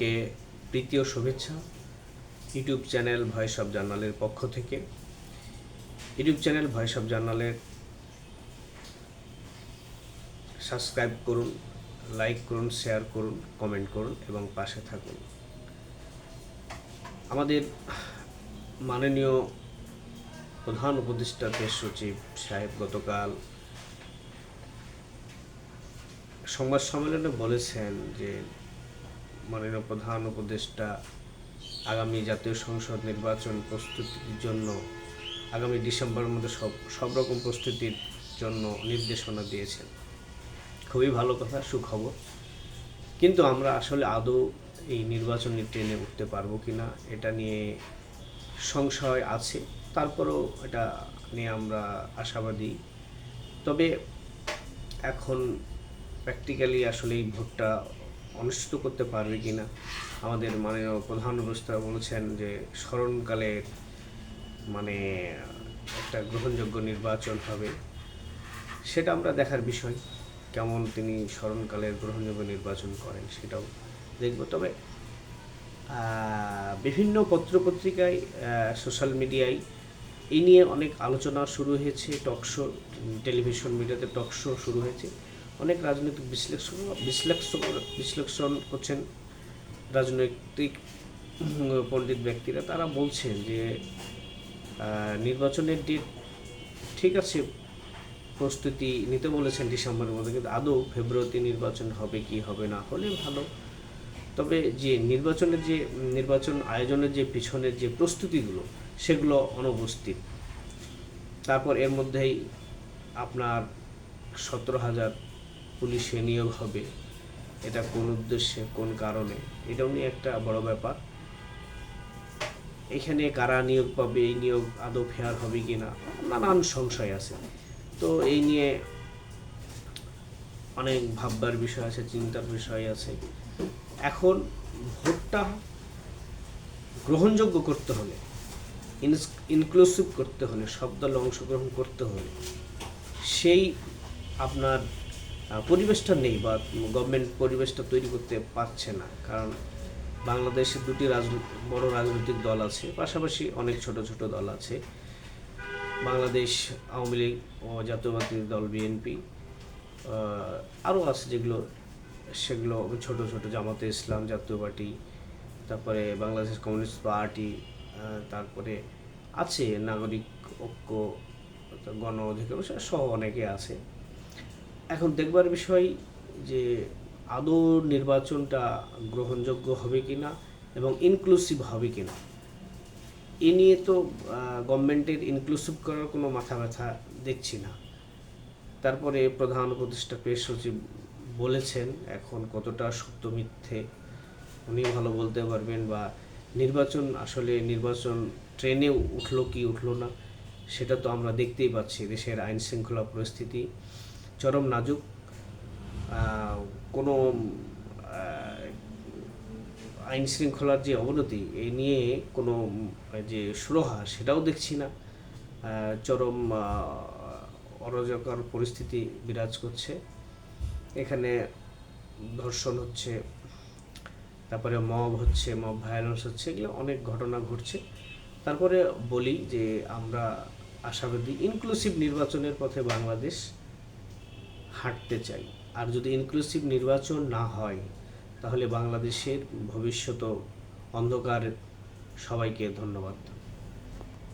কে ও শুভেচ্ছা, YouTube channel voice of জার্নালের পক্ষ থেকে। ইউটিউব চ্যানেল ভয়েস অফ জার্নালের সাবস্ক্রাইব করুন, লাইক করুন, শেয়ার করুন, কমেন্ট করুন এবং পাশে থাকুন। আমাদের মাননীয় প্রধান উপদেষ্টা দেশ সচিব সাহেব গতকাল সংবাদ সম্মেলনে বলেছেন যে মাননীয় প্রধান উপদেষ্টা, আগামী জাতীয় সংসদ নির্বাচন প্রস্তুতির জন্য, আগামী ডিসেম্বরের মধ্যে সব সব রকম প্রস্তুতির জন্য নির্দেশনা দিয়েছেন। খুবই ভালো কথা, সুখবর। কিন্তু আমরা আসলে আদৌ এই নির্বাচনে ট্রেনে উঠতে পারব কি না এটা নিয়ে সংশয় আছে। তারপরেও এটা নিয়ে আমরা আশাবাদী। তবে এখন প্র্যাকটিক্যালি আসলে এই ভোটটা অনুষ্ঠিত করতে পারবে কি না আমাদের মাননীয় প্রধান উপদেষ্টা বলেছেন যে স্মরণকালে মানে একটা গ্রহণযোগ্য নির্বাচন হবে। সেটা আমরা দেখার বিষয়, কেমন তিনি স্মরণকালের গ্রহণযোগ্য নির্বাচন করেন সেটাও দেখব। তবে বিভিন্ন পত্রপত্রিকায় সোশ্যাল মিডিয়ায় এই নিয়ে অনেক আলোচনা শুরু হয়েছে টকশো টেলিভিশন মিডিয়াতে টকশো শুরু হয়েছে। অনেক রাজনৈতিক বিশ্লেষণ বিশ্লেষণ বিশ্লেষণ করছেন রাজনৈতিক পণ্ডিত ব্যক্তিরা। তারা বলছেন যে নির্বাচনের ডেট ঠিক আছে, প্রস্তুতি নিতে বলেছেন ডিসেম্বরের মধ্যে, কিন্তু আদৌ ফেব্রুয়ারিতে নির্বাচন হবে কি হবে না? হলে ভালো। তবে যে নির্বাচনের যে, নির্বাচন আয়োজনের যে পিছনের যে প্রস্তুতিগুলো, সেগুলো অনুপস্থিত। তারপর এর মধ্যেই আপনার সতেরো হাজার পুলিশে নিয়োগ হবে। এটা কোন উদ্দেশ্যে, কোন কারণে? এটাও নিয়ে একটা বড় ব্যাপার। এখানে কারা নিয়োগ পাবে, এই নিয়োগ আদৌ ফেয়ার হবে কি না নানান সংশয় আছে। তো এই নিয়ে অনেক ভাববার বিষয় আছে, চিন্তার বিষয় আছে। এখন ভোটটা গ্রহণযোগ্য করতে হলে ইনক্লুসিভ করতে হলে, সব দল অংশগ্রহণ করতে হলে, সেই আপনার পরিবেশটা নেই বা গভর্নমেন্ট পরিবেশটা তৈরি করতে পারছে না। কারণ বাংলাদেশে দুটি বড় রাজনৈতিক দল আছে, পাশাপাশি অনেক ছোট ছোট দল আছে। বাংলাদেশ আওয়ামী লীগ ও জাতীয়বাদী দল বিএনপি আরও আছে যেগুলো, সেগুলো ছোট ছোট, জামাতে ইসলাম জাতীয় পার্টি, তারপরে বাংলাদেশ কমিউনিস্ট পার্টি তারপরে আছে নাগরিক ঐক্য, গণ অধিকার সহ অনেকে আছে। এখন দেখবার বিষয় যে আদৌ নির্বাচনটা গ্রহণযোগ্য হবে কিনা এবং ইনক্লুসিভ হবে কিনা। এ নিয়ে তো গভর্নমেন্টের ইনক্লুসিভ করার কোনো মাথা ব্যথা দেখছি না। তারপরে প্রধান উপদেষ্টা পেশ সচিব বলেছেন, এখন কতটা সত্য মিথ্যে উনি ভালো বলতে পারবেন বা নির্বাচন আসলে নির্বাচন ট্রেনে উঠল কি উঠল না, সেটা তো আমরা দেখতেই পাচ্ছি। দেশের আইন শৃঙ্খলা পরিস্থিতি চরম নাজুক। কোনো আইন শৃঙ্খলার যে অবনতি এই নিয়ে কোনো যে সুরহা, সেটাও দেখছি না। চরম অরাজকর পরিস্থিতি বিরাজ করছে। এখানে ধর্ষণ হচ্ছে, তারপরে মব হচ্ছে, মব ভায়োলেন্স হচ্ছে, এগুলো অনেক ঘটনা ঘটছে। তারপরে বলি যে আমরা আশাবাদী ইনক্লুসিভ নির্বাচনের পথে বাংলাদেশ হাঁটতে চাই। আর যদি ইনক্লুসিভ নির্বাচন না হয় তাহলে বাংলাদেশের ভবিষ্যত অন্ধকার সবাইকে ধন্যবাদ।